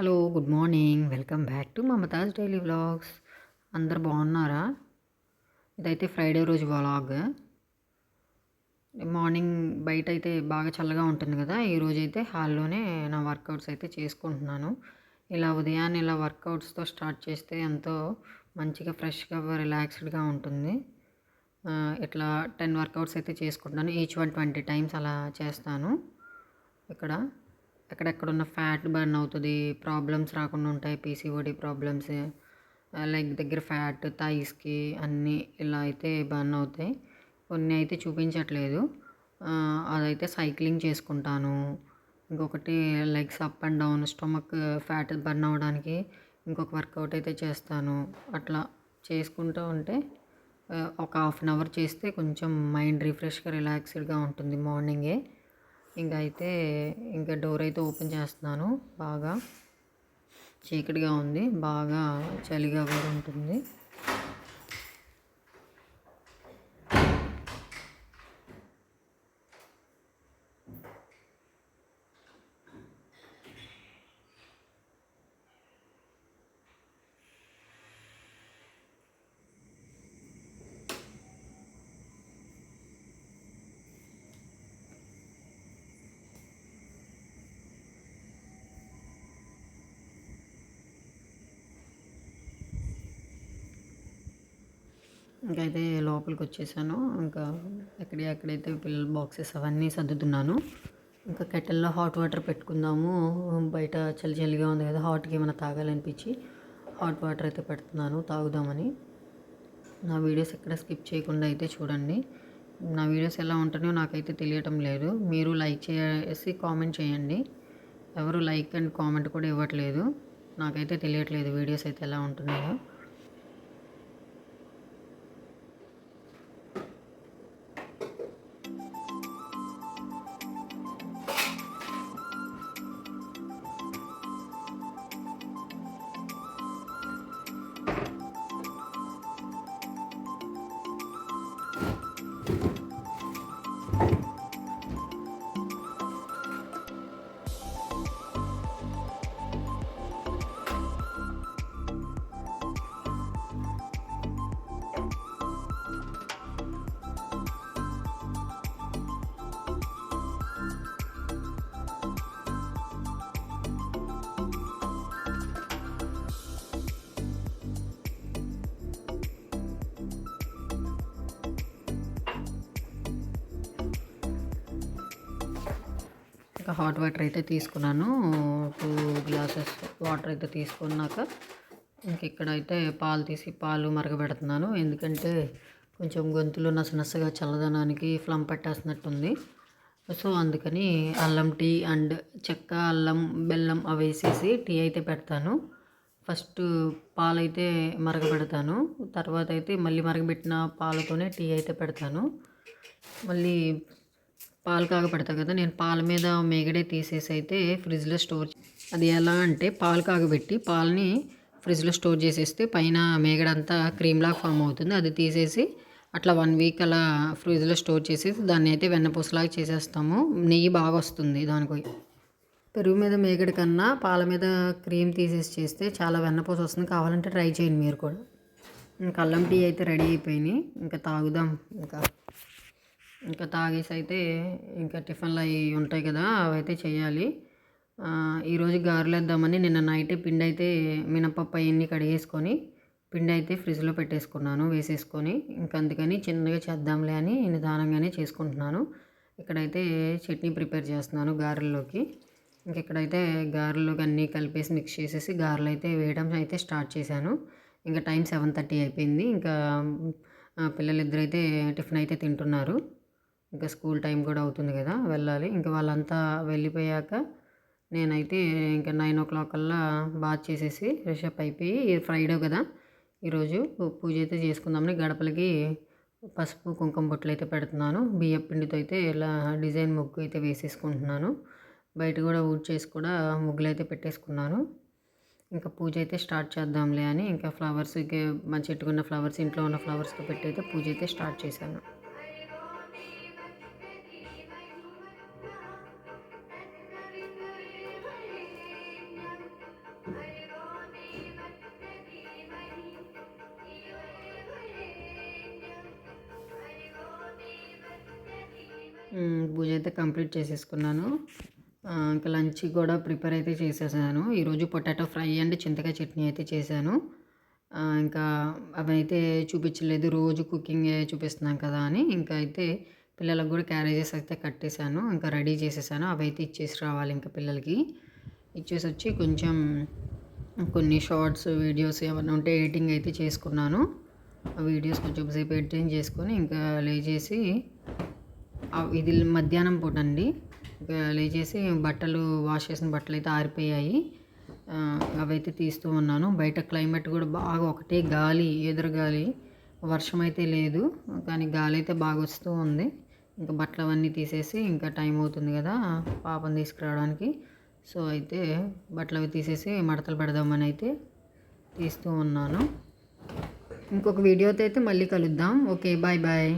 Hello good morning. Welcome back to Mumtaz daily vlogs. అందరు బాగున్నారా? ఇదైతే ఫ్రైడే రోజు వ్లాగ్. మార్నింగ్ బయట అయితే బాగా చల్లగా ఉంటుంది కదా. ఈరోజు అయితే హాల్లోనే నా వర్కౌట్స్ అయితే చేసుకుంటున్నాను. ఇలా ఉదయాన్నే ఇలా వర్కౌట్స్తో స్టార్ట్ చేస్తే ఎంతో మంచిగా ఫ్రెష్గా రిలాక్స్డ్గా ఉంటుంది. ఇట్లా టెన్ వర్కౌట్స్ అయితే చేసుకుంటున్నాను. ఈచ్ వన్ ట్వంటీ టైమ్స్ అలా చేస్తాను. ఇక్కడ ఎక్కడెక్కడున్న ఫ్యాట్ బర్న్ అవుతుంది ప్రాబ్లమ్స్ రాకుండా ఉంటాయి పీసీఓడి ప్రాబ్లమ్స్ లెగ్ దగ్గర ఫ్యాట్ థైస్కి అన్నీ ఇలా అయితే బర్న్ అవుతాయి. కొన్ని అయితే చూపించట్లేదు. అదైతే సైక్లింగ్ చేసుకుంటాను. ఇంకొకటి legs up and down stomach fat burn అవ్వడానికి ఇంకొక వర్కౌట్ అయితే చేస్తాను. అట్లా చేసుకుంటూ ఉంటే ఒక హాఫ్ అన్ అవర్ చేస్తే కొంచెం మైండ్ రిఫ్రెష్గా రిలాక్స్డ్గా ఉంటుంది మార్నింగే. ఇంకా అయితే ఇంకా డోర్ అయితే ఓపెన్ చేస్తున్నాను. బాగా చీకటిగా ఉంది. బాగా చలిగా కూడా ఉంటుంది. ఇంకైతే లోపలికి వచ్చేసాను ఇంకా ఎక్కడ ఎక్కడైతే పిల్లల బాక్సెస్ అవన్నీ సర్దుతున్నాను. ఇంకా కెటిల్లో హాట్ వాటర్ పెట్టుకుందాము. బయట చలి చలిగా ఉంది కదా హాట్కి ఏమైనా తాగాలనిపించి హాట్ వాటర్ అయితే పెడుతున్నాను తాగుదామని. నా వీడియోస్ ఎక్కడ స్కిప్ చేయకుండా అయితే చూడండి. నా వీడియోస్ ఎలా ఉంటున్నాయో నాకైతే తెలియటం లేదు. మీరు లైక్ చేసి కామెంట్ చేయండి. ఎవరు లైక్ అండ్ కామెంట్ కూడా ఇవ్వట్లేదు. నాకైతే తెలియట్లేదు వీడియోస్ అయితే ఎలా ఉంటున్నాయో. you. ఇంకా హాట్ వాటర్ అయితే తీసుకున్నాను. టూ గ్లాసెస్ వాటర్ అయితే తీసుకున్నాక ఇంక ఇక్కడైతే పాలు తీసి పాలు మరగబెడుతున్నాను. ఎందుకంటే కొంచెం గొంతులో నసనసగా చల్లదనానికి ఫ్లం పట్టేస్తున్నట్టుంది. సో అందుకని అల్లం టీ అండ్ చెక్క అల్లం బెల్లం అవి వేసేసి టీ అయితే పెడతాను. ఫస్ట్ పాలైతే మరగబెడతాను. తర్వాత అయితే మళ్ళీ మరగబెట్టిన పాలతోనే టీ అయితే పెడతాను. మళ్ళీ పాలు కాగపెడతా కదా నేను పాల మీద మేగడే తీసేసి అయితే ఫ్రిడ్జ్లో స్టోర్ అది ఎలా అంటే పాలు కాగబెట్టి పాలని ఫ్రిడ్జ్లో స్టోర్ చేసేస్తే పైన మేగడంతా క్రీమ్లాగా ఫామ్ అవుతుంది. అది తీసేసి అట్లా వన్ వీక్ అలా ఫ్రిడ్జ్లో స్టోర్ చేసేసి దాన్ని అయితే వెన్నపూసలాగా చేసేస్తాము. నెయ్యి బాగా వస్తుంది దానికి పెరుగు మీద మేగడి కన్నా పాల మీద క్రీమ్ తీసేసి చేస్తే చాలా వెన్నపూస వస్తుంది. కావాలంటే ట్రై చేయండి మీరు కూడా. ఇంకా అల్లం టీ అయితే రెడీ అయిపోయినాయి. ఇంకా తాగుదాం. ఇంకా ఇంకా తాగేసి అయితే ఇంకా టిఫిన్లు అవి ఉంటాయి కదా అవైతే చేయాలి. ఈరోజు గారెలు వేద్దామని నిన్న నైట్ పిండి అయితే మినపప్పు అవన్నీ కడిగేసుకొని పిండి అయితే ఫ్రిడ్జ్లో పెట్టేసుకున్నాను వేసేసుకొని. ఇంకా అందుకని చిన్నగా చేద్దాంలే అని నిదానంగానే చేసుకుంటున్నాను. ఇక్కడైతే చట్నీ ప్రిపేర్ చేస్తున్నాను గారెల్లోకి. ఇంక ఇక్కడైతే గారెలోకి అన్నీ కలిపేసి మిక్స్ చేసేసి గారెలు అయితే వేయడం అయితే స్టార్ట్ చేశాను. ఇంకా టైం సెవెన్ థర్టీ అయిపోయింది. ఇంకా పిల్లలిద్దరైతే టిఫిన్ అయితే తింటున్నారు. ఇంకా స్కూల్ టైం కూడా అవుతుంది కదా వెళ్ళాలి. ఇంకా వాళ్ళంతా వెళ్ళిపోయాక నేనైతే ఇంకా నైన్ ఓ క్లాక్ కల్లా బాత్ చేసేసి ఫ్రెషప్ అయిపోయి ఫ్రైడే కదా ఈరోజు పూజ అయితే చేసుకుందామని గడపలకి పసుపు కుంకుమ బొట్లు అయితే పెడుతున్నాను. బియ్యం పిండితో అయితే ఇలా డిజైన్ ముగ్గు అయితే వేసేసుకుంటున్నాను. బయట కూడా ఊడ్ చేసి కూడా ముగ్గులు అయితే పెట్టేసుకున్నాను. ఇంకా పూజ అయితే స్టార్ట్ చేద్దాంలే అని ఇంకా ఫ్లవర్స్ మా చెట్టుకున్న ఫ్లవర్స్ ఇంట్లో ఉన్న ఫ్లవర్స్తో పెట్టి అయితే పూజ అయితే స్టార్ట్ చేశాను. పూజ అయితే కంప్లీట్ చేసేసుకున్నాను. ఇంకా లంచ్ కూడా ప్రిపేర్ అయితే చేసేసాను. ఈరోజు పొటాటో ఫ్రై అండ్ చింతకాయ చట్నీ అయితే చేశాను. ఇంకా అవి అయితే చూపించలేదు. రోజు కుకింగ్ చూపిస్తున్నాం కదా అని. ఇంకా అయితే పిల్లలకు కూడా క్యారేజెస్ అయితే కట్టేశాను. ఇంకా రెడీ చేసేసాను. అవి అయితే ఇచ్చేసి రావాలి ఇంకా పిల్లలకి. ఇచ్చేసి వచ్చి కొంచెం కొన్ని షార్ట్స్ వీడియోస్ ఏమైనా ఉంటే ఎడిటింగ్ అయితే చేసుకున్నాను. ఆ వీడియోస్ కొంచెం సేపు ఎడిటింగ్ చేసుకొని ఇంకా లేచేసి ఇది మధ్యాహ్నం పూట అండి. లేచేసి బట్టలు వాష్ చేసిన బట్టలు అయితే ఆరిపోయాయి. అవైతే తీస్తూ ఉన్నాను. బయట క్లైమేట్ కూడా బాగా ఒకటే గాలి ఎదురు గాలి. వర్షం అయితే లేదు కానీ గాలి అయితే బాగా వస్తూ ఉంది. ఇంకా బట్టలు అవన్నీ తీసేసి ఇంకా టైం అవుతుంది కదా పాపం తీసుకురావడానికి. సో అయితే బట్టలు అవి తీసేసి మడతలు పెడదామని అయితే తీస్తూ ఉన్నాను. ఇంకొక వీడియోతో అయితే మళ్ళీ కలుద్దాం. Okay bye bye.